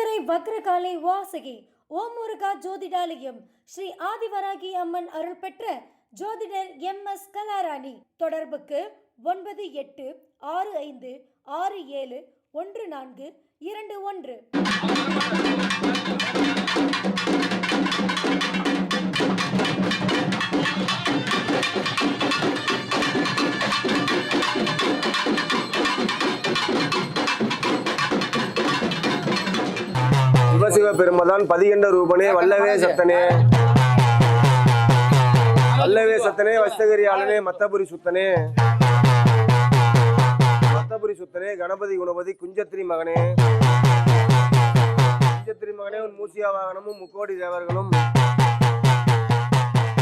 வளர்பிறை வக்ரகாலை வாசகி ஓம் முருகா ஜோதிடாலயம் ஸ்ரீ ஆதிவராகி அம்மன் அருள் பெற்ற ஜோதிடர் எம். எஸ். கலாராணி. தொடர்புக்கு ஒன்பது எட்டு ஆறு ஐந்து ஆறு ஏழு ஒன்று நான்கு இரண்டு ஒன்று. சிவசிவ பெருமதான் பதிகண்ட ரூபனே வல்லவே சத்தனே. வல்லவே சத்தனே வஸ்தகிரியாளனே மத்தபுரி சுத்தனே. மத்தபுரி சுத்தனே கணபதி குணபதி குஞ்சத்திரி மகனே. குஞ்சத்திரி மகனே உன் மூசியா வாகனமும் முக்கோடி தேவர்களும்.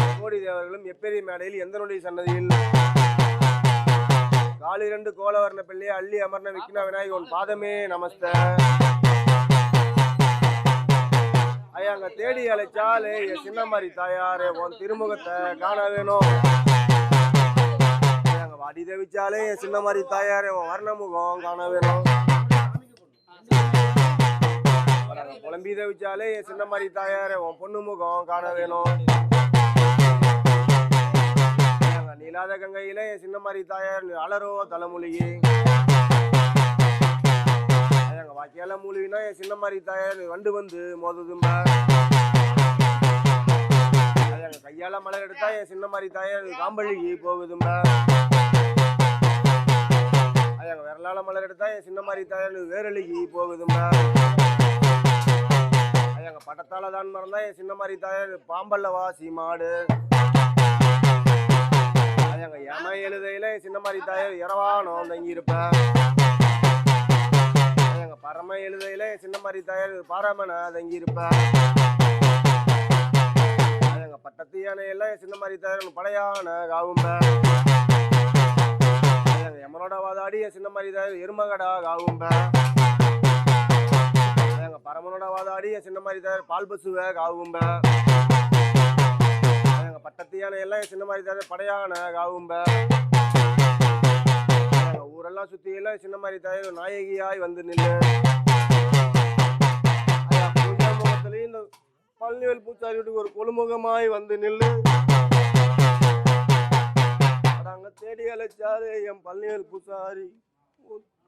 முக்கோடி தேவர்களும் எப்பெரிய மேடையில் எந்த நொடி சன்னதியில்? காலிரண்டு கோலவர்ண பிள்ளையே அள்ளி அமர்ன விக்ன விநாயகி உன் பாதமே நமஸ்த. ஐயா அங்க தேடி அழைச்சாலே என் சின்ன மாதிரி தாயாரே உன் திருமுகத்தை காண வேணும் ஐயா, அங்க வாடி தேவிச்சாலே என் சின்ன மாதிரி தாயாரே உன் வர்ண முகம் காண வேணும் குழம்பி புலம்பி தேவிச்சாலே என் சின்ன மாதிரி தாயாரே உன் பொண்ணு முகம் காண வேணும் நீலாத கங்கையில என் சின்ன மாதிரி தாயார் அலரோ தலைமொழியே எங்க வாக்கியால மூலினா என் சின்ன மாதிரி தயார் வண்டு வந்து மோதுதும்பா எங்க கையால மலர் எடுத்தா என் சின்ன மாதிரி தாயார் காம்பழுகி போகுதும்பா எங்க விரலால மலர் எடுத்தா என் சின்ன மாதிரி தயார் வேரழுகி போகுதும்பா எங்க பட்டத்தால தான் மறந்தா என் சின்ன மாதிரி தயார் பாம்பல்ல வாசி மாடு. எங்க ஏமா எழுதையில என் சின்ன மாதிரி தாயார் இரவானோ தங்கி இருப்பேன் பரம எழுதையில சின்ன மாதிரி தயார் பாராமண தங்கி இருப்பேன் எங்க பட்டத்து யானையெல்லாம் சின்ன மாதிரி தயார் படையான காவும்ப. எங்க எமனோட வாதாடி சின்ன மாதிரி தாயார் எருமகடா காவும்ப. எங்க பரமனோட வாதாடி சின்ன மாதிரி தயார் பால் பசுவ காவும்ப. எங்க பட்டத்து யானையெல்லாம் சின்ன மாதிரி தாயார் படையான காவும்ப. ஊரெல்லாம் சுத்தியெல்லாம் சின்ன மாதிரி தாயார் நாயகியாய் வந்து நில்லு இந்த பழனிவேல் பூச்சாரி வீட்டுக்கு ஒரு கொழுமுகமாய் வந்து நில்லு. அங்க தேடி அழைச்சாரு என் பழனிவேல் பூச்சாரி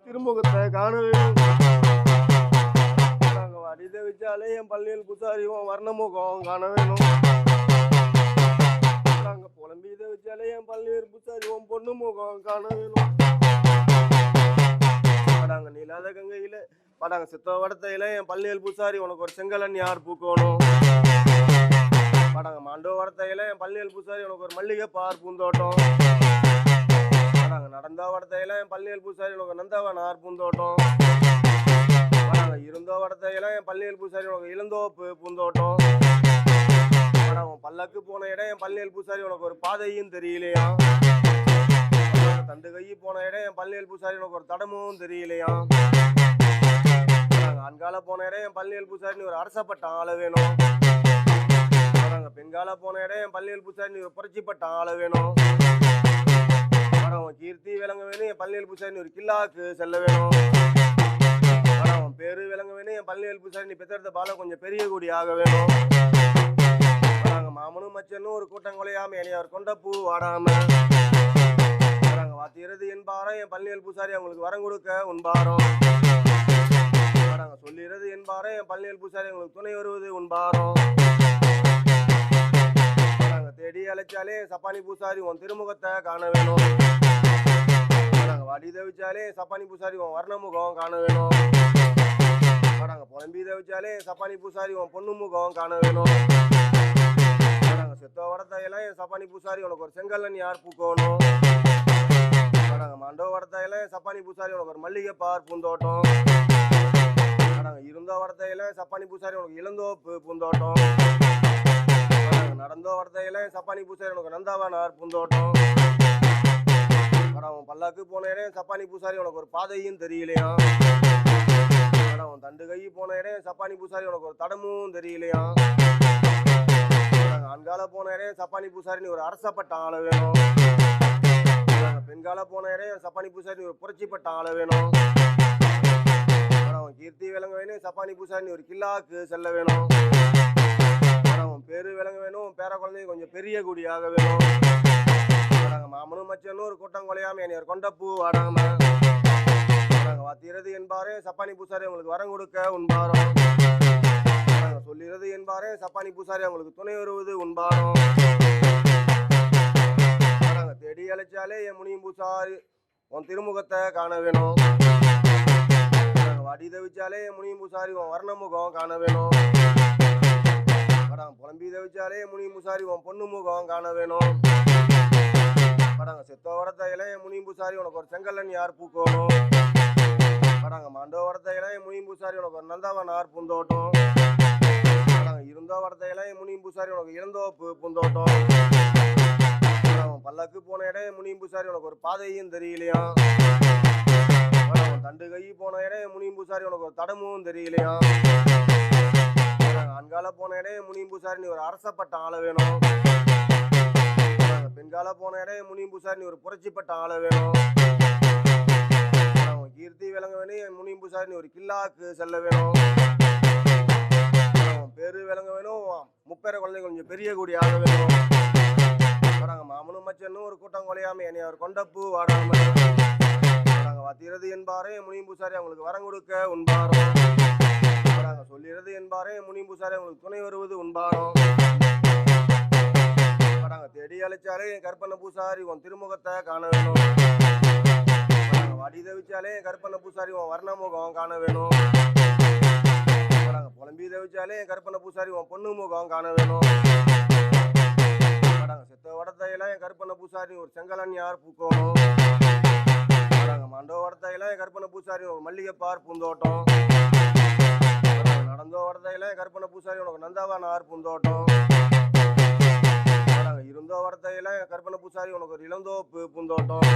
திருமுகத்தை காண. வேணும் வடித வச்சாலே என் பழனிவேல் பூசாரி உன் வர்ணமுகம் காண வேணும். நாங்க புலம்பி இதை வச்சாலே என் பழனிவேல் பூச்சாரி உன் பொண்ணு முகம் காண வேணும். படாங்க. நீலாத கங்கையில படாங்க. சித்த வடத்தையில என் பள்ளியல் பூசாரி உனக்கு ஒரு செங்கலன் யார் பூக்கணும்? படாங்க. மாண்டோ வடத்தையில என் பள்ளியல் பூசாரி உனக்கு ஒரு மல்லிகை பார் பூந்தோட்டம்? படாங்க. நடந்தா வடத்தையில என் பள்ளியல் பூசாரி உனக்கு ஒரு நந்தவனார் பூந்தோட்டம்? படாங்க. இருந்தோ வடத்தையில என் பள்ளியல் பூசாரி உனக்கு இளந்தோப்பு பூந்தோட்டம்? பாடாங்க. பல்லக்கு போன இடம் என் பள்ளியல் பூசாரி உனக்கு ஒரு பாதையும் தெரியலையா தண்டு கை போன இடம் என் பள்ளியல் பூசாரி எனக்கு ஒரு தடமும் தெரியலையா? ஆண்கால போன இடம் என் பள்ளியல் பூசாரி நீ ஒரு அரசப்பட்ட ஆள வேணும். நாங்கள் பெண்கால போன இடம் என் பள்ளியல் பூசாரி நீ ஒரு புரட்சிப்பட்ட ஆள வேணும். ஆனா கீர்த்தி விளங்க வேணும் என் பள்ளியல் பூசாரி நீ ஒரு கில்லாக்கு செல்ல வேணும். ஆனா பேரு விளங்க வேணும் என் பள்ளியல் பூசாரி நீ பெத்தெடுத்த பால கொஞ்சம் பெரிய கூடி ஆக வேணும். நாங்க மாமனும் மச்சனும் ஒரு கூட்டம் கொலையாம அவர் கொண்ட பூ வாடாம. வாத்திரது என்பாரம் என் பள்ளியல் பூசாரி அவங்களுக்கு வரம் கொடுக்க உண்பாரம் வராங்க சொல்லிடுறது என்பாரம் என் பள்ளியல் பூசாரி அவங்களுக்கு துணை வருவது உண்பாரம் வராங்க தேடி அழைச்சாலே சப்பானி பூசாரி உன் திருமுகத்தை காண வேணும். வராங்க வடி தவிச்சாலே சப்பானி பூசாரி உன் வர்ணமுகம் காண வேணும். வராங்க புலம்பி தவிச்சாலே சப்பானி பூசாரி உன் பொண்ணு முகம் காண வேணும். வராங்க செத்த வடத்தையெல்லாம் என் சப்பானி பூசாரி உனக்கு ஒரு செங்கல்லன் யார் பூக்கணும்? ஆனாங்க மண்டோ வடத்தையில சப்பானி பூசாரி உனக்கு ஒரு மல்லிகை பார் பூந்தோட்டம். ஆனாங்க இருந்தோ வரத்தையில சப்பானி பூசாரி உனக்கு இளந்தோப்பு பூந்தோட்டம். நடந்த நடந்தோ வடத்தையில சப்பானி பூசாரி உனக்கு நந்தாவனார் பூந்தோட்டம். வராங்க பல்லாக்கு போன இடம் சப்பானி பூசாரி உனக்கு ஒரு பாதையும் தெரியலையா? வராங்க உன் தண்டு கை போன இடம் சப்பானி பூசாரி உனக்கு ஒரு தடமும் தெரியலையா? நாங்கள் ஆண்கால போன இடம் சப்பானி பூசாரி நீ ஒரு அரசப்பட்ட ஆள வேணும். பெண்கால போன இடம் சப்பானி பூசாரி ஒரு புரட்சிப்பட்ட ஆளை வேணும். அவன் கீர்த்தி விளங்க வேணும் சப்பானி பூசாரி ஒரு கில்லாக்கு செல்ல வேணும். அவன் பேரு விளங்க வேணும் பேர குழந்தைங்க கொஞ்சம் பெரிய குடியாக வேணும். மாமனும் மச்சனும் ஒரு கூட்டம் கொலையாம என்னை கொண்ட பூ வாடாம வாத்திரது என்பாரே சப்பானி பூசாரி உங்களுக்கு வரம் கொடுக்க உண்பாரம் சொல்லிறது என்பாரே சப்பானி பூசாரி அவங்களுக்கு துணை வருவது உண்பாரம் அழைச்சாலே என் முனியும் பூசாரி உன் திருமுகத்தை காண வேணும். வடி வாடி தவிச்சாலே என் முனியும் பூசாரி உன் வர்ண முகம் காண வேணும். படம் புலம்பி தவிச்சாலே என் முனியும் பூசாரி உன் பொண்ணு முகம் காண வேணும். படாங்க செத்தோ வரத்த என் முனியும் பூசாரி உனக்கு ஒரு செங்கல்லன் யார் பூக்கணும். படாங்க மாண்டோ வரத்த என் முனியும் பூசாரி உனக்கு ஒரு நந்தவன் ஆர் பூந்தோட்டம். படாங்க இருந்தோ வரத்த என் முனியும் பூசாரி உனக்கு இளந்தோப்பு பூந்தோட்டம். பல்லக்கு போன இடம் முனியும் பூசாரி உனக்கு ஒரு பாதையும் தெரியலையா? தண்டு கை போன இடம் முனியும் பூசாரி உனக்கு ஒரு தடமும் தெரியலையா? படாங்க ஆண்கால போன இடம் முனியும் பூசாரி நீ ஒரு அரசப்பட்ட ஆள வேணும். பெண்கால போன இடம் முனியும் பூசாரி நீ ஒரு புரட்சிப்பட்ட ஆள வேணும். கீர்த்தி விளங்க வேணும் முனியும் பூசாரி நீ ஒரு கில்லாக்கு செல்ல வேணும். பேரு விளங்க வேணும் முப்பேர குழந்தை கொஞ்சம் பெரிய கூடி ஆக வேணும். வராங்க மச்சனும் ஒரு கூட்டம் கொலையாம. என்னை அவர் கொண்டப்பூ வாடாம நாங்கள் வத்திரது என்பாரே முனியும் பூசாரி அவங்களுக்கு வரம் கொடுக்க உண்பாரம் வராங்க. சொல்லிறது என்பாரே முனியும் பூசாரி அவங்களுக்கு துணை வருவது உண்பாரம் படாங்க தேடி அழைச்சாலே என் கற்பனை பூசாரி உன் திருமுகத்தை காண வேணும். படாங்க வடி தவிச்சாலே என் கற்பனை பூசாரி உன் வர்ண முகம் காண வேணும். படாங்க புலம்பி தவிச்சாலே என் கற்பனை பூசாரி உன் பொண்ணு முகம் காண வேணும். படாங்க செத்த வடத்தையில என் கற்பனை பூசாரி ஒரு செங்கலன் யார் பூக்கணும் படாங்க மண்டோ வடத்தையில என் கற்பனை பூசாரி ஒரு மல்லிகைப்பார் பூந்தோட்டம். நடந்தோ வடத்தையில என் கற்பனை பூசாரி உனக்கு நந்தாவான் ஆர் பூந்தோட்டம். இருந்தோ வரத்தையில கற்பனை பூசாரி உனக்கு ஒரு இளந்தோப்பு பூந்தோட்டம்.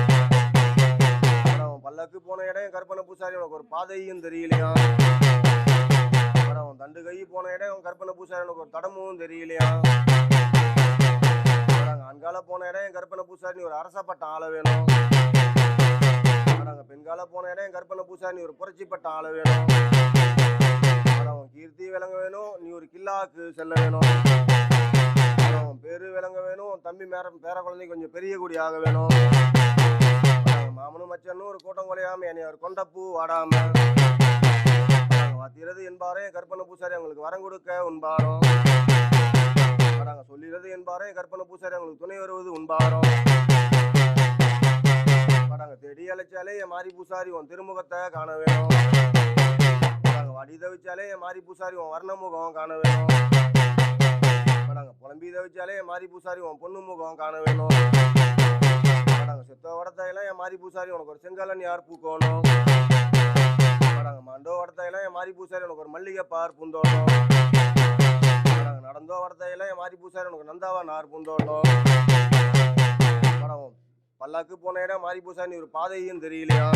பல்லக்கு போன இடம் கற்பனை பூசாரி உனக்கு ஒரு பாதையும் தெரியலையா? படம் தண்டு கை போன இடம் கற்பனை பூசாரி உனக்கு ஒரு தடமும் தெரியலையா? ஆண்கால போன இடம் கற்பனை பூசாரி நீ ஒரு அரசப்பட்ட ஆள வேணும். படாங்க பெண்கால போன இடம் கற்பனை பூசாரி நீ ஒரு புரட்சிப்பட்ட ஆள வேணும். படம் கீர்த்தி விளங்க வேணும் நீ ஒரு கில்லாக்கு செல்ல வேணும். அவன் பேரு விளங்க வேணும் தம்பி மேர பேர குழந்தை கொஞ்சம் பெரிய குடி ஆக வேணும். மாமனும் மச்சனும் ஒரு கூட்டம் கொலையாம என்னை அவர் கொண்ட பூ வாடாம அவன் வாத்திரது என்பாரே கற்பனை பூசாரி அவங்களுக்கு வரம் கொடுக்க உண்பாரோ வராங்க சொல்லிறது என்பாரே கற்பனை பூசாரி அவங்களுக்கு துணை வருவது உண்பாரம் வராங்க தேடி அழைச்சாலே என் மாரி பூசாரி உன் திருமுகத்தை காண வேணும். வராங்க வடி தவிச்சாலே என் மாரி பூசாரி உன் வர்ண முகம் காண வேணும். படாங்க. புலம்பி தவிச்சாலே என் மாரி பூசாரி உன் பொண்ணு முகம் காண வேணும். படாங்க. செத்த வடத்தையெல்லாம் என் மாரி பூசாரி உனக்கு ஒரு செங்கலன் யார் பூக்கணும்? படாங்க. மண்டோ வடத்தையில என் மாரி பூசாரி உனக்கு ஒரு மல்லிகை பார் பூந்தோணும்? கடந்தோ வரதையில என் மாரி பூசாரி உனக்கு நந்தாவா நார் பூந்தோட்டம். படம் பல்லாக்கு போன இடம் மாரி பூசாரி ஒரு பாதையும் தெரியலையா?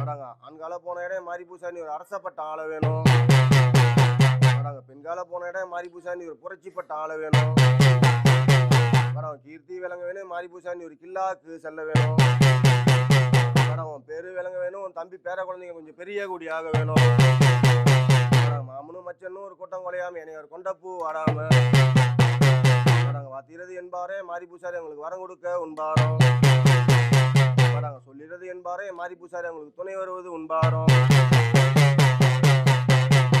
படாங்க ஆண்கால போன இடம் மாரி பூசாரி ஒரு அரசப்பட்ட ஆள வேணும். படங்க பெண்கால போன இடம் மாரி பூசாரி ஒரு புரட்சிப்பட்ட ஆள வேணும். படம் கீர்த்தி விளங்க வேணும் மாரி பூசாரி ஒரு கில்லாக்கு செல்ல வேணும். படம் உன் பேரு விளங்க வேணும் உன் தம்பி பேர குழந்தைங்க கொஞ்சம் பெரிய குடியாக ஆக வேணும். படம் மச்சனும் ஒரு கூட்டம் கொலையாம என்னை ஒரு கொண்டப்பூ வாடாம படாங்க வாத்திரது என்பாரே மாரி பூசாரி அவங்களுக்கு வரம் கொடுக்க உண்பாரம் வாடாங்க சொல்லிடுறது என்பாரே மாரி பூசாரி அவங்களுக்கு துணை வருவது உண்பாரம்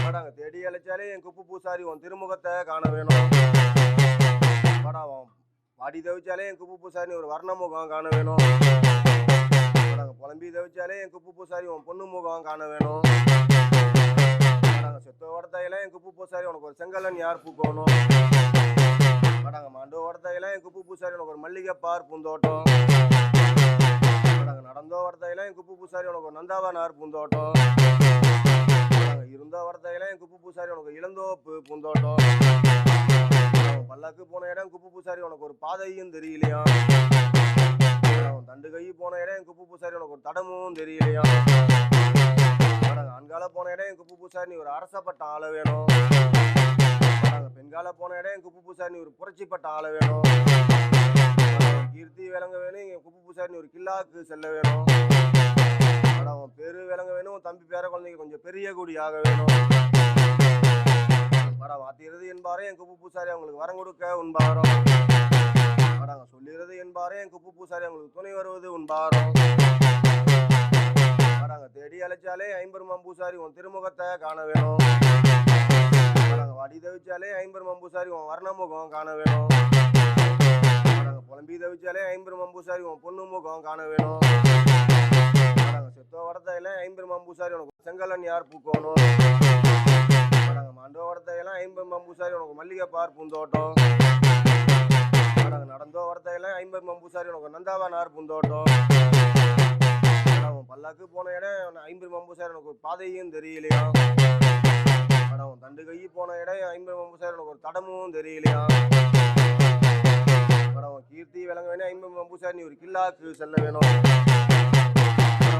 வாடாங்க தேடி அழைச்சாலே என் குப்பு பூசாரி உன் திருமுகத்தை காண வேணும். படம் வாடி தவிச்சாலே என் குப்பு பூசாரி ஒரு வர்ண முகம் காண வேணும். படாங்க புலம்பி தவிச்சாலே என் குப்பு பூசாரி உன் பொண்ணு முகம் காண வேணும். படாங்க செத்த வடத்தையில என் குப்பு பூசாரி உனக்கு ஒரு செங்கலன் யார் பூக்கணும்? படாங்க மாண்டோ வடத்தையில என் குப்பு பூசாரி உனக்கு ஒரு மல்லிகை பார் பூந்தோட்டம். படாங்க நடந்தோ வடத்தையில என் குப்பு பூசாரி உனக்கு ஒரு நந்தாவனார் பூந்தோட்டம். இருந்த இருந்தோ என் குப்பு பூசாரி உனக்கு இளந்தோப்பு பூந்தோட்டம். பல்லக்கு பல்லாக்கு போன இடம் குப்பு பூசாரி உனக்கு ஒரு பாதையும் தெரியலையா? தண்டு கை போன இடம் என் குப்பு பூசாரி உனக்கு ஒரு தடமும் தெரியலையா? ஆண்கால போன இடம் என் குப்பு பூசாரி நீ ஒரு அரசப்பட்ட ஆள வேணும். பெண்கால போன இடம் என் குப்பு பூசாரி நீ ஒரு புரட்சிப்பட்ட ஆள வேணும். கீர்த்தி விளங்க வேணும் என் குப்பு பூசாரி நீ ஒரு கில்லாக்கு செல்ல வேணும். உன் பேரு விளங்க வேணும் உன் தம்பி பேர குழந்தைங்க கொஞ்சம் பெரிய குடியாக வேணும். அட வாத்தியறது என்பாரே என் குப்பு பூசாரி அவங்களுக்கு வரம் கொடுக்க உண்பாரம் அடாங்க சொல்லிடுறது என்பாரே என் குப்பு பூசாரி அவங்களுக்கு துணை வருவது உண்பாரம் அடாங்க தேடி அழைச்சாலே ஐம்பெருமாம் பூசாரி உன் திருமுகத்தை காண வேணும். அடாங்க வடி தவிச்சாலே ஐம்பெருமாம் பூசாரி உன் வர்ணமுகம் காண வேணும். அடாங்க புலம்பி தவிச்சாலே ஐம்பெருமாம் பூசாரி உன் பொண்ணு முகம் காண வேணும். செத்தோ வடத்தையில ஐம்பெருமாம் பூசாரி உனக்கு செங்கலன் யார் பூக்கணும்? அடாங்க மாண்டோ வடத்தையெல்லாம் ஐம்பெருமாம் பூசாரி உனக்கு மல்லிகை பார் பூந்தோட்டம். அடாங்க நடந்தோ வடத்தையில ஐம்பெருமாம் பூசாரி உனக்கு நந்தாவா நார் பூந்தோட்டம். பல்லாக்கு போன இடம் ஐம்பது மம்பூசார் எனக்கு ஒரு பாதையும் தெரியலையா? மேடம் தண்டு கை போன இடம் ஐம்பது மம்பூசார் எனக்கு ஒரு தடமும் தெரியலையா? மேடம் கீர்த்தி விளங்க வேணும் ஐம்பது மம்பூசார் நீ ஒரு கில்லாக்கு செல்ல வேணும்.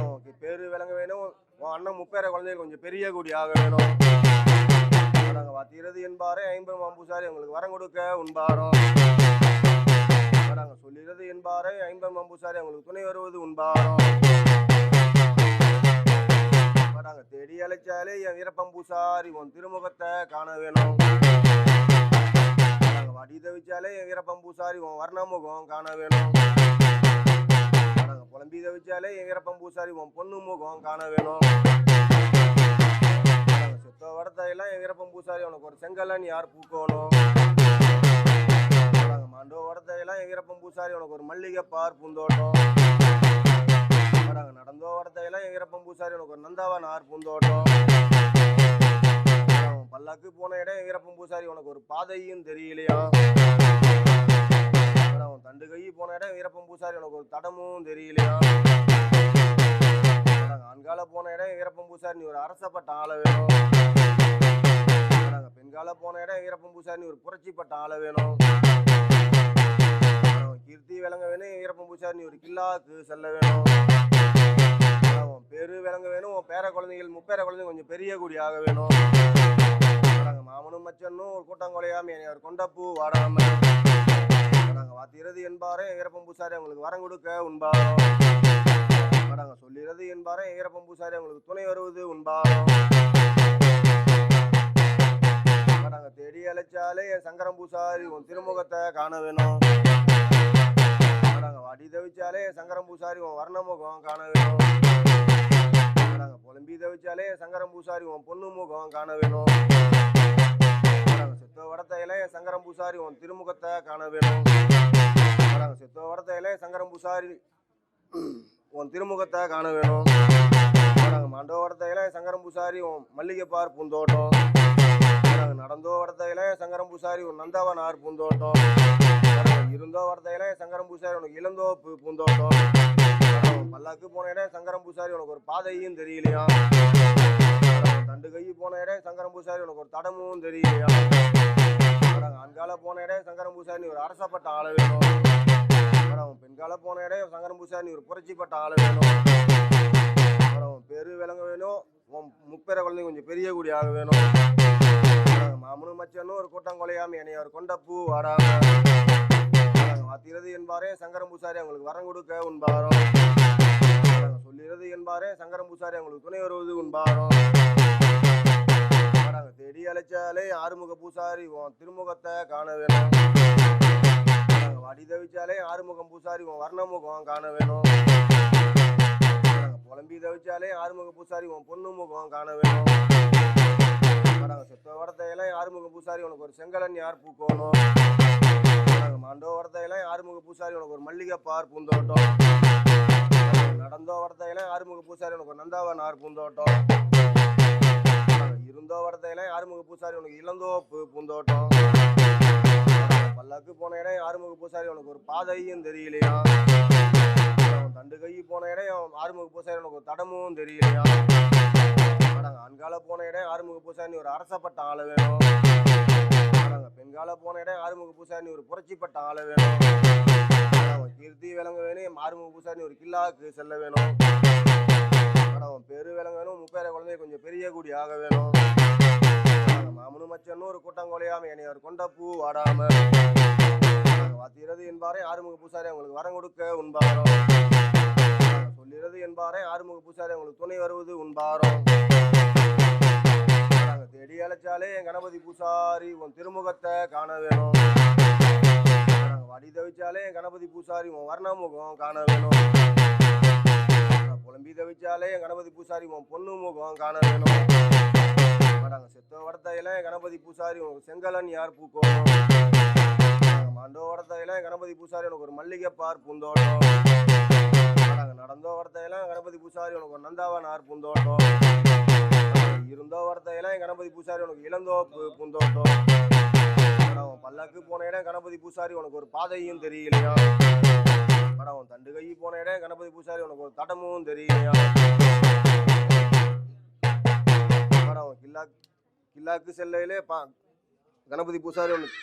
உனக்கு பேரு விளங்க வேணும் உன் அண்ணன் முப்பேற குழந்தைகள் கொஞ்சம் பெரிய கூடி ஆக வேணும். நாங்கள் வாத்திரது என்பாரே ஐம்பது மம்பூசாரி உங்களுக்கு வரம் கொடுக்க உண்பாரோ? நாங்கள் சொல்லிடுறது என்பாரே ஐம்பது மம்பூசாரி அவங்களுக்கு துணை வருவது உண்பாரோ? படாங்க தேடி அழைச்சாலே என் வீரப்பம்பூசாரி உன் திருமுகத்தை காண வேணும். படாங்க வடி தவிச்சாலே என் வீரப்பம்பூசாரி உன் வர்ணமுகம் காண வேணும். படாங்க புலம்பி தவிச்சாலே என் வீரப்பம்பூசாரி உன் பொண்ணு முகம் காண வேணும். சுத்த வடத்தையெல்லாம் என் வீரப்பம்பூசாரி உனக்கு ஒரு செங்கலன் யார் பூக்கணும்? படாங்க மாண்டோ வடத்தையெல்லாம் என் வீரப்பம்பூசாரி உனக்கு ஒரு மல்லிகை பார் பூந்தோட்டம். படாங்க நடந்தோ வரதையெல்லாம் என் பூசாரி? உனக்கு நந்தாவா நார் ஆர் பூந்தோட்டம். பல்லாக்கு போன இடம் என் பூசாரி? உனக்கு ஒரு பாதையும் தெரியலையா? உன் தண்டு கை போன இடம் வீரப்பம் பூசாரி? உனக்கு ஒரு தடமும் தெரியலையா? ஆண்கால போன இடம் வீரப்பம் பூசாரி? நீ ஒரு அரசப்பட்ட ஆள வேணும். பெண்கால போன இடம் வீரப்பம் பூசாரி? நீ ஒரு புரட்சிப்பட்ட ஆள வேணும். கீர்த்தி விளங்க வேணும் வீரப்பம் பூசாரி? நீ ஒரு கில்லாக்கு செல்ல வேணும். அதான் விலங்கு வேணும் உன் பேர குழந்தைகள் முப்பேர குழந்தைங்க கொஞ்சம் பெரிய குடி ஆக வேணும். அதாங்க மாமனும் மச்சனும் ஒரு கூட்டம் குலையாம என்னை ஒரு கொண்டப்பூ வாடாம நாங்கள் வாத்திரது என்பாரே வீரப்பம் பூசாரி அவங்களுக்கு வரம் கொடுக்க உண்பாரம் நாங்கள் சொல்லிடுறது என்பாரே வீரப்பம் பூசாரி அவங்களுக்கு துணை வருவது உண்பாரம் நாங்கள் தேடி அழைச்சாலே என் சங்கரம் பூசாரி உன் திருமுகத்தை காண வேணும். நாங்கள் வடி தவிச்சாலே என் சங்கரம் பூசாரி உன் வர்ணமுகம் காண வேணும். குழம்பி புலம்பி தவிச்சாலே சங்கரம் பூசாரி உன் பொண்ணு முகம் காண வேணும். செத்த வடத்தையில சங்கரம் பூசாரி உன் திருமுகத்தை காண வேணும். செத்த வடத்தையிலே சங்கரம் பூசாரி உன் திருமுகத்தை காண வேணும். மண்டோ வடத்தையிலே சங்கரம் பூசாரி உன் மல்லிகைப்பார் பூந்தோட்டம். நடந்தோ வடத்தையில சங்கரம் பூசாரி உன் நந்தவனார் பூந்தோட்டம். இருந்தோ வடத்தையிலே சங்கரம் பூசாரி உனக்கு இளந்தோப்பு பூந்தோட்டம். பல்லாக்கு போன இடம் சங்கரம் பூசாரி உனக்கு ஒரு பாதையும் தெரியலையா? தண்டு கை போன இடம் சங்கரம் பூசாரி உனக்கு ஒரு தடமும் தெரியலையா? அன்கால போன இடம் சங்கரம் பூசாரி நீ ஒரு அரசப்பட்ட ஆள வேணும். மேடம் பெண்கால போன இடம் சங்கரம் பூசாரி நீ ஒரு புரட்சிப்பட்ட ஆள வேணும். மேடம் பெரு விளங்க வேணும். உன் முப்பேர குழந்தைங்க கொஞ்சம் பெரிய கூடி ஆக வேணும். மாமனு மாமனும் மச்சனும் ஒரு கூட்டம் கொலையாம என்னை ஒரு பூ வாடாம அதாங்க வாத்திரது என்பாரே சங்கரம் பூசாரி அவங்களுக்கு வரம் கொடுக்க உண்பாரம் இருது என்பாரே சங்கரம் பூசாரி அவங்களுக்கு துணை வருவது உண்பாரம் தேடி அழைச்சாலே ஆறுமுக பூசாரி உன் திருமுகத்தை காண வேணும். அதாங்க வடி தவிச்சாலே ஆறுமுகம் பூசாரி உன் வர்ணமுகம் காண வேணும். புலம்பி தவிச்சாலே ஆறுமுக பூசாரி உன் பொண்ணு முகம் காண வேணும். அதாங்க செத்த வடத்தையெல்லாம் ஆறுமுக பூசாரி உனக்கு ஒரு செங்கலன் யார் பூக்கணும்? அதாங்க மாண்டோ வடத்தையெல்லாம் ஆறுமுக பூசாரி உனக்கு ஒரு மல்லிகை பார் பூந்தோட்டம். நடந்தோ வடத்தையெல்லாம் ஆறுமுக பூசாரி? உனக்கு ஒரு நந்தாவன் ஆர் பூந்தோட்டம். அதாங்க இருந்தோ வடத்தையெல்லாம் ஆறுமுக பூசாரி? உனக்கு இளந்தோ பூந்தோட்டம். பல்லக்கு பல்லாக்கு போன இடம் ஆறுமுக பூசாரி? உனக்கு ஒரு பாதையும் தெரியலையா? தண்டு கை போன இடம் ஆறுமுக பூசாரி? உனக்கு ஒரு தடமும் தெரியலையா? அன்கால ஆண்கால போன இடம் ஆறுமுக பூசாரி? ஒரு அரசப்பட்ட ஆளு வேணும். சொல்றாங்க பெண்கால போன இடம் ஆறுமுக பூசாரி ஒரு புரட்சிப்பட்ட ஆள வேணும். அதாங்க கீர்த்தி விளங்க வேணும் ஆறுமுக பூசாரி ஒரு கில்லாக்கு செல்ல வேணும். மேடம் பெரு பேரு வேணும் முப்பேர குழந்தை கொஞ்சம் பெரிய குடி ஆக வேணும். மாமனு மாமனும் மச்சனும் ஒரு கூட்டம் கொலையாம என்னை ஒரு பூ வாடாம. வாத்திரது என்பாரே ஆறுமுக பூசாரி அவங்களுக்கு வரம் கொடுக்க உண்பாரம். சொல்லிறது என்பாரே ஆறுமுக பூசாரி உங்களுக்கு துணை வருவது உண்பாரோ தேடி அழைச்சாலே என் கணபதி பூசாரி உன் திருமுகத்தை காண வேணும். வடி தவிச்சாலே என் கணபதி பூசாரி உன் வர்ணமுகம் காண வேணும். புலம்பி தவிச்சாலே என் கணபதி பூசாரி உன் பொண்ணு முகம் காண வேணும். செத்த வடத்தையில என் கணபதி பூசாரி உனக்கு செங்கலன் யார் பூக்கும்? மண்டோ வடத்தையில என் கணபதி பூசாரி உனக்கு ஒரு மல்லிகை பார் பூந்தோட்டம் நடந்தோ வடத்தையில கணபதி பூசாரி உனக்கு ஒரு ஆர் பூந்தோட்டம். இருந்தோ வடத்தையில கணபதி பூசாரி உனக்கு இளந்தோப்பு பூந்தோட்டம் ஆனா பல்லக்கு போன இடம் கணபதி பூசாரி உனக்கு ஒரு பாதையும் தெரியலையா? படம் உன் தண்டு கை போன இடம் கணபதி பூசாரி உனக்கு ஒரு தடமும் தெரியலையா? படம் கில்லா கில்லாக்கு செல்லையிலே பா கணபதி பூசாரி உனக்கு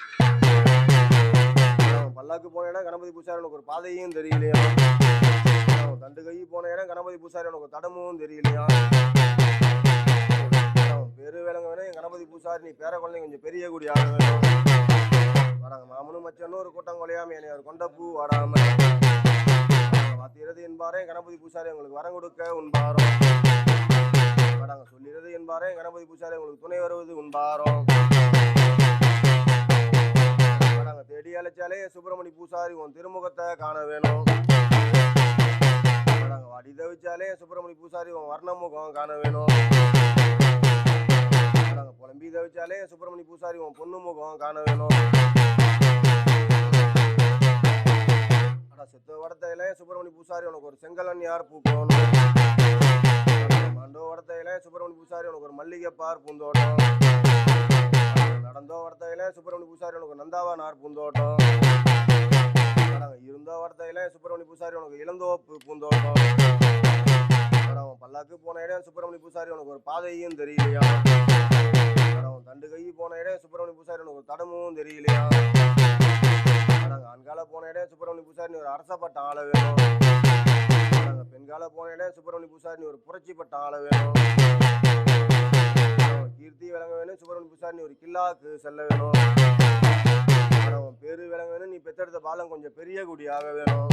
பல்லாக்கு போன இடம் கணபதி பூசாரி உனக்கு ஒரு பாதையும் தெரியலையா? தண்டு கை போன இடம் கணபதி பூசாரி உனக்கு தடமும் தெரியலையா? ஆனா வேணும் என் கணபதி பூசாரி நீ பேர குழந்தைங்க கொஞ்சம் பெரிய கூடிய ஆக வேணும். வராங்க மாமனும் மச்சனும் ஒரு கூட்டம் கொலையாம என்னை ஒரு கொண்ட பூ வாடாம. வாத்திரது என்பாரே கணபதி பூசாரி உங்களுக்கு வரம் கொடுக்க உண்பாரோ வராங்க சொல்லிடுறது என்பாரே கணபதி பூசாரி உங்களுக்கு துணை வருவது உண்பாரோ வராங்க தேடி அழைச்சாலே சுப்பிரமணி பூசாரி உன் திருமுகத்தை காண வேணும். வாடி தவிச்சாலே சுப்பிரமணி பூசாரி உன் வர்ணமுகம் காண வேணும். வராங்க புலம்பி தவிச்சாலே சுப்பிரமணி பூசாரி உன் பொண்ணு முகம் காண வேணும். அடா செத்த வடத்தையில சுப்பிரமணி பூசாரி உனக்கு ஒரு செங்கலன் யார் பூக்கணும்? மண்டோ வடத்தையில சுப்பிரமணி பூசாரி உனக்கு ஒரு மல்லிகை பார் பூந்தோட்டம். நடந்தோ வடத்தையில சுப்பிரமணி பூசாரி உனக்கு நந்தாவா நார் பூந்தோட்டம். இருந்தோ வடத்தையில சுப்பிரமணி பூசாரி உனக்கு இளந்தோப்பு பூந்தோட்டம். அடா உன் பல்லாக்கு போன இடம் சுப்பிரமணி பூசாரி உனக்கு ஒரு பாதையும் தெரியலையா? அவன் தண்டு கை போன இடம் சுப்பிரமணி பூசாரி ஒரு தடமும் தெரியலையா? நாங்கள் ஆண்கால போன இடம் சுப்பிரமணி பூசாரி நீ ஒரு அரசப்பட்ட ஆளை வேணும். நாங்கள் பெண்கால போன இடம் சுப்பிரமணி பூசாரி நீ ஒரு புரட்சிப்பட்ட ஆளை வேணும். கீர்த்தி விளங்க வேணும் சுப்பிரமணி பூசாரி நீ ஒரு கில்லாக்கு செல்ல வேணும். பேரு விளங்க வேணும் நீ பெத்தெடுத்த பாலம் கொஞ்சம் பெரிய குடியாக வேணும்.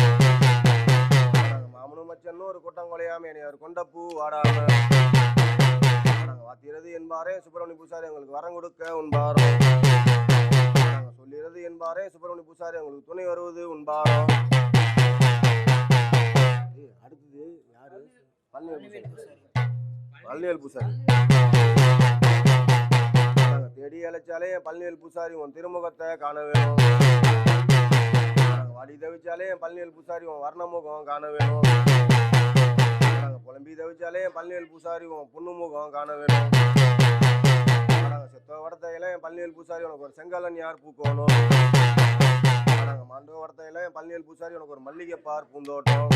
மாமனு மச்சன்னு ஒரு கூட்டம் கொலையாம என்னை ஒரு கொண்ட பூ வாடாம. நாங்கள் என்பாரே சுப்பிரமணி பூசாரி எங்களுக்கு வரம் கொடுக்க உண்பாரோ? சொல்லிறது என்பாரே சுப்பிரமணிய பூசாரி எங்களுக்கு துணை வருவது உண்பாரோ? அடுத்தது யாரு? பழனிவேல் பூசாரி. பழனிவேல் பூசாரி. தேடி அழைச்சாலே பழனியல் பழனிவேல் பூசாரி உன் திருமுகத்தை காண வேணும். வழி தவிச்சாலே என் பழனிவேல் பூசாரி உன் வர்ணமுகம் காண வேணும். குழம்பி தவிச்சாலே என் பழனிவேல் பூசாரி உன் பொண்ணு முகம் காண வேணும் செத்த வடத்தையில என் பழனிவேல் பூசாரி உனக்கு ஒரு செங்கலன் யார் பூக்கணும் நாங்க மாண்டோ வடத்தையில என் பழனிவேல் பூசாரி உனக்கு ஒரு மல்லிகை பார் பூந்தோட்டம்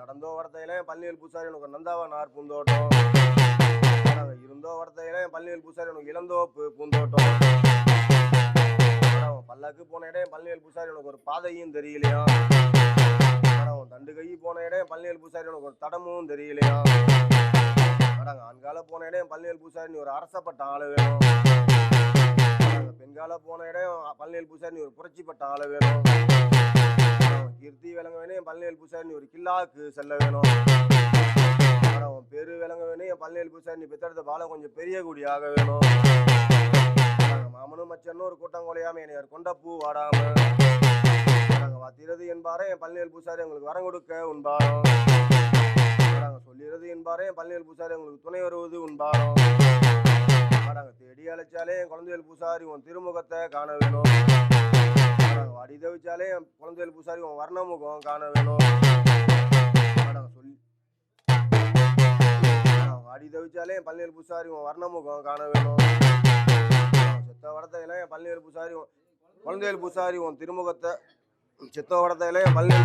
நடந்தோ வடத்தையில என் பழனிவேல் பூசாரி உனக்கு ஒரு நந்தாவா நார் பூந்தோட்டம் இருந்தோ வடத்தையில என் பழனிவேல் பூசாரி உனக்கு இளந்தோப்பு பூந்தோட்டம். பல்லாக்கு போன இடம் பழனிவேல் பூசாரி உனக்கு ஒரு பாதையும் தெரியலையா? போன இடம் என் பூசாரி உனக்கு ஒரு தடமும் தெரியலையா? அடாங்க ஆண்கால போன இடம் பழனியல் பூசாரி நீ ஒரு அரசப்பட்ட ஆளு வேணும். பெண்கால போன இடம் பழனியல் பூசாரி நீ ஒரு புரட்சிப்பட்ட ஆளு வேணும். கீர்த்தி விளங்க வேணும் என் பழனிவேல் பூசாரி நீ ஒரு கில்லாக்கு செல்ல வேணும். அடாங்க உன் பேரு விளங்க வேணும் என் பழனிவேல் பூசாரி நீ பெத்தெடுத்த பாலம் கொஞ்சம் பெரிய குடியாக வேணும். மாமனும் மச்சனும் ஒரு கூட்டம் கொலையாம என்னை கொண்ட பூ வாடாம. வாத்திரது என்பாரே என் பழனிவேல் பூசாரி உங்களுக்கு வரம் கொடுக்க உண்பாரோ? நாங்கள் சொல்லிறது என்பாரே என் பழனிவேல் பூசாரி உங்களுக்கு துணை வருவது உண்பாரோ? நாங்கள் தேடி அழைச்சாலே என் குழந்தைகள் பூசாரி உன் திருமுகத்தை காண வேணும். நாங்க வடி தவிச்சாலே என் குழந்தைகள் பூசாரி உன் வர்ணமுகம் காண வேணும். நாங்க சொல்லி தவிச்சாலே என் பள்ளியல் பூசாரி உன் வர்ணமுகம் காண வேணும். செத்த வடத்தையெல்லாம் என் பள்ளியல் பூசாரி உன் குழந்தைகள் பூசாரி உன் திருமுகத்தை செத்த மல்லி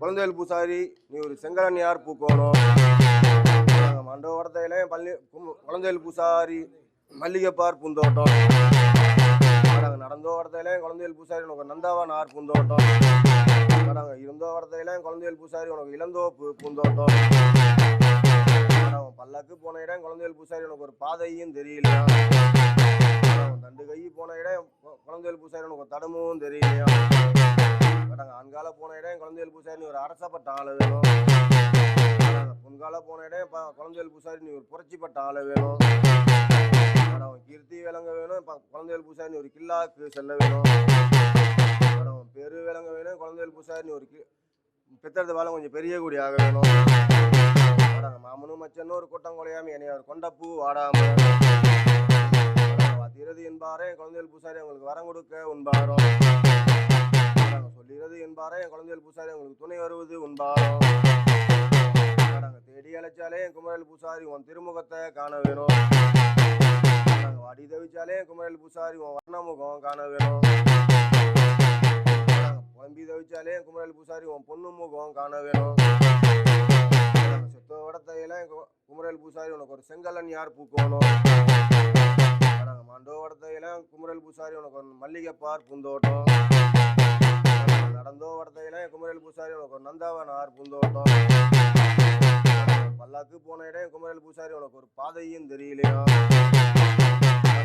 குழந்தைகள் பூசாரி நீ ஒரு செங்கலன் யார் பூக்கணும். நாங்க மண்டப பள்ளி குழந்தைகள் பூசாரி மல்லிகைப்பார் பூந்தோட்டம். நாங்கள் நடந்தோ குழந்தைகள் பூசாரி உனக்கு ஒரு நந்தாவா நார் பூந்தோட்டம். நாங்கள் இருந்தோ வடத்தையில குழந்தைகள் பூசாரி உனக்கு இளந்தோப்பு பூந்தோட்டம். பல்லக்கு போன இடம் குழந்தைகள் பூசாரி உனக்கு ஒரு பாதையும் தெரியலையா? தண்டு கை போன இடம் குழந்தைகள் பூசாரி உனக்கு தடமும் தெரியலையா? அடங்க ஆண்கால போன இடம் குழந்தைகள் பூசாரி நீ ஒரு அரசப்பட்ட ஆளை வேணும். பொன்கால போன இடம் குழந்தைகள் பூசாரி நீ ஒரு புரட்சிப்பட்ட ஆளை வேணும். மேடம் கீர்த்தி விலங்க வேணும். இப்போ குழந்தைகள் பூசாரி நீ ஒரு கில்லாக்கு செல்ல வேணும். மேடம் பெரு விலங்க வேணும். குழந்தைகள் பூசாரி நீ ஒரு கி- வேலை கொஞ்சம் பெரிய கூடி ஆக வேணும். மேடம் மாமனும் மச்சனும் ஒரு கூட்டம் குலையாம என்னைய ஒரு கொண்டப்பூ வாடாம. திருதி என்பாரே. குழந்தைகள் பூசாரி அவங்களுக்கு வரம் கொடுக்க உண்பாரோ நாங்கள் என்பாரா? என்பாரே என் குழந்தைகள் பூசாரி உங்களுக்கு துணை வருவது உண்பாரோ நாங்கள் தேடி அழைச்சாலே என் குமரல் பூசாரி உன் திருமுகத்தை காண வேணும். நாங்கள் வாடி தவிச்சாலே என் குமரல் பூசாரி உன் வர்ணமுகம் காண வேணும். நாங்கள் புலம்பி தவிச்சாலே என் குமரல் பூசாரி உன் பொண்ணு முகம் காண வேணும். நாங்கள் செத்த என் குமரல் பூசாரி உனக்கு ஒரு செங்கலன் யார் பூக்கணும். நாங்கள் மாண்டோ வடத்தையில குமரல் பூசாரி உனக்கு ஒரு மல்லிகைப்பார் பூந்தோட்டம். நடந்தோ வடத்தையில குமரல் பூசாரி உனக்கு ஒரு நந்தவனார் பூந்தோட்டம். பல்லாக்கு போன இடம் குமரல் பூசாரி உனக்கு ஒரு பாதையும் தெரியலையா?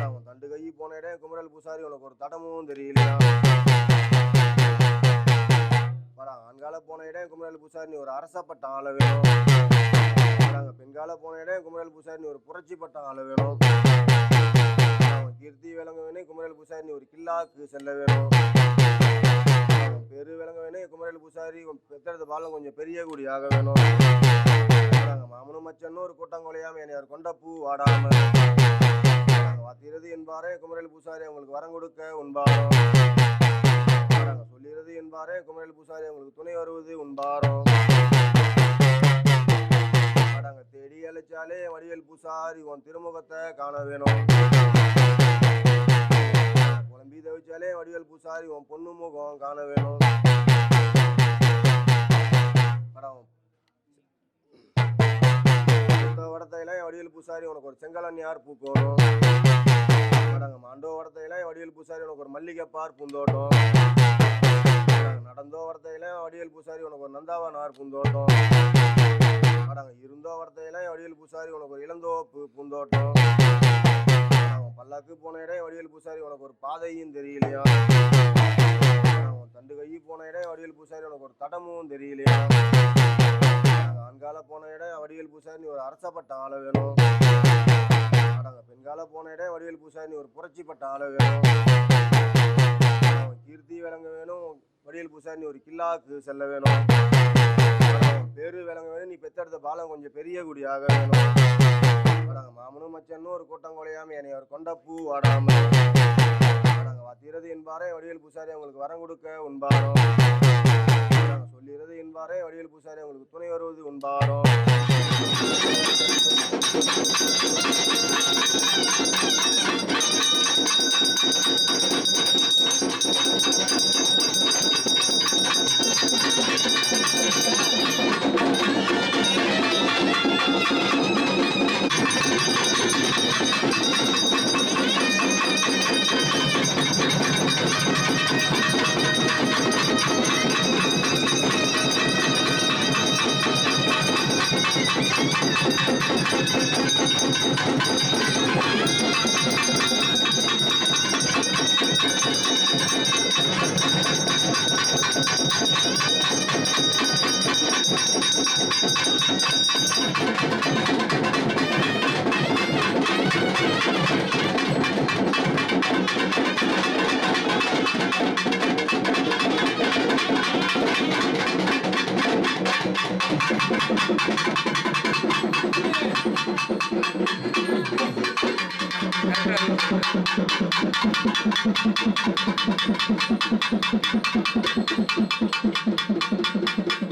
அவன் தண்டு கை போன இடம் குமரல் பூசாரி உனக்கு ஒரு தடமும் தெரியலையா? வரா ஆண்கால போன இடம் குமரல் பூசாரி நீ ஒரு அரசப்பட்ட ஆள வேணும். வராங்க பெண்கால போன இடம் குமரேல் பூசாரி நீ ஒரு புரட்சிப்பட்ட ஆள வேணும். கீர்த்தி விளங்க வேணும் குமரேல் பூசாரி நீ ஒரு கில்லாக்கு செல்ல வேணும். பெரு விலங்க வேணும் குமரல் பூசாரி உன் பெத்தெடுத்த பாலம் கொஞ்சம் பெரிய கூடி ஆக வேணும். மாமனும் மச்சன்னு ஒரு கூட்டம் குலையாம என்னையார் ஒரு கொண்டப்பூ வாடாம. வாத்திரது என்பாரே குமரல் பூசாரி அவங்களுக்கு வரம் கொடுக்க உண்பாரம் சொல்லிறது என்பாரே குமரல் பூசாரி அவங்களுக்கு துணை வருவது உண்பாரம் தேடி அழைச்சாலே வடிவேல் பூசாரி உன் திருமுகத்தை காண வேணும். தம்பி தவிச்சாலே வடிவேல் பூசாரி உன் பொண்ணு முகம் காண வேணும். படம். வடத்தையில வடிவேல் பூசாரி உனக்கு ஒரு செங்கலன் யார் பூக்கணும் படங்க. மாண்டோ வடத்தையில வடிவேல் பூசாரி உனக்கு ஒரு மல்லிகைப்பார் பூந்தோட்டம். நடந்தோ வடத்தையில வடிவேல் பூசாரி உனக்கு ஒரு நந்தாவனார் பூந்தோட்டம். படங்க. இருந்தோ வடத்தையில வடிவேல் பூசாரி உனக்கு ஒரு இளந்தோப்பு பூந்தோட்டம். பல்லாக்கு போன இடம் வடிவேல் பூசாரி உனக்கு ஒரு பாதையும் தெரியலையா? தண்டு கை போன இடம் வடிவேல் பூசாரி உனக்கு ஒரு தடமும் தெரியலையா? ஆண்கால போன இடம் வடிவேல் பூசாரி நீ ஒரு அரசப்பட்ட ஆளை வேணும். பெண்கால போன இடம் வடிவேல் பூசாரி நீ ஒரு புரட்சிப்பட்ட ஆளை வேணும். கீர்த்தி விளங்க வேணும் வடிவேல் பூசாரி நீ ஒரு கில்லாக்கு செல்ல வேணும். பேரு விளங்க வேணும் நீ பெத்தெடுத்த பாலம் கொஞ்சம் பெரிய குடியாக வேணும். வாடாங்க. மாமனும் மச்சனும் ஒரு கூட்டம் குலையாம. என்னை ஒரு பூ வாடாம நாங்கள் வாத்திரது என்பாரே வடிவேல் பூசாரி உங்களுக்கு வரம் கொடுக்க உண்பாரோ நாங்கள் சொல்லிறது என்பாரே வடிவேல் பூசாரி அவங்களுக்கு துணை வருவது உண்பாரோ Thank you.